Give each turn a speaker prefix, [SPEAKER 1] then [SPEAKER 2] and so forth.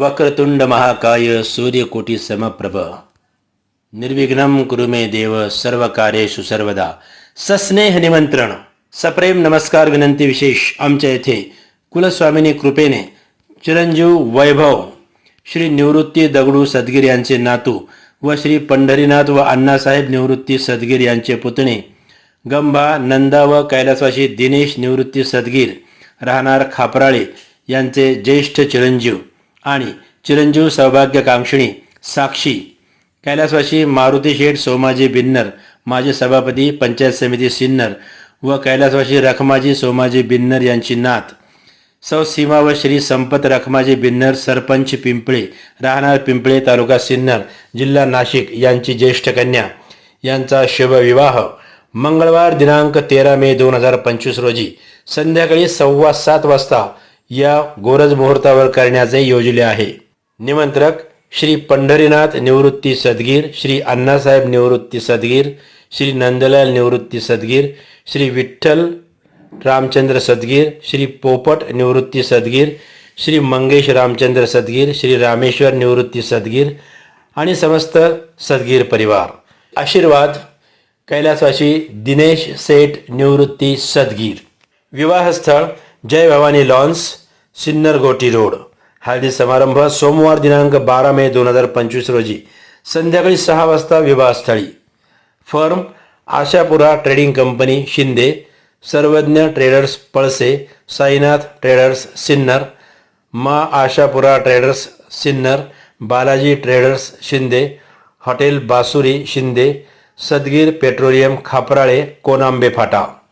[SPEAKER 1] वक्रतुंड महाकाय सूर्यकोटी समप्रभ। निर्विघ्न कुरु मे देव सर्व कार्येषु सर्वदा। सस्नेह निमंत्रण। सप्रेम नमस्कार विनंती विशेष। आमच्या येथे कुलस्वामिनी कृपेने चिरंजीव वैभव श्री निवृत्ती दगडू सदगीर यांचे नातू व श्री पंढरीनाथ व अण्णासाहेब निवृत्ती सदगीर यांचे पुतणे गंभा नंदा व कैलासवासी दिनेश निवृत्ती सदगीर राहणार खापराळे यांचे ज्येष्ठ चिरंजीव। आणि चिरंजीव सौभाग्यकांक्षिणी साक्षी. कैलासवासी मारुती शेठ सोमाजी बिन्नर माजी सभापती पंचायत समिती सिन्नर व कैलासवासी रखमाजी सोमाजी बिन्नर यांची नात. सौ सीमा व श्री संपत रखमाजी बिन्नर सरपंच पिंपळे राहणार पिंपळे तालुका सिन्नर जिल्हा नाशिक यांची ज्येष्ठ कन्या. यांचा शुभविवाह मंगळवार दिनांक तेरा मे दोन हजार पंचवीस रोजी संध्याकाळी सव्वा सात वाजता या गोरज मुहूर्तावर करण्याचे योजले आहे. निमंत्रक श्री पंढरीनाथ निवृत्ती सदगीर श्री अण्णासाहेब निवृत्ती सदगीर श्री नंदलाल निवृत्ती सदगीर श्री विठ्ठल रामचंद्र सदगीर श्री पोपट निवृत्ती सदगीर श्री मंगेश रामचंद्र सदगीर श्री रामेश्वर निवृत्ती सदगीर आणि समस्त सदगीर परिवार. आशीर्वाद कैलासवासी दिनेश सेठ निवृत्ती सदगीर. विवाहस्थळ जय भवानी लॉन्स सिन्नर गोटी रोड. हळदी समारंभ सोमवार दिनांक बारा मे दोन हजार पंचवीस रोजी. संध्याकाळी सहा वाजता विवाहस्थळी. Firm Ashapura trading company Shinde Sarvadnya traders Palse Sainath traders Sinnar मा Ashapura traders Sinnar Balaji traders Shinde hotel Basuri Shinde Sadgir petroleum Khaprale Konambe फाटा.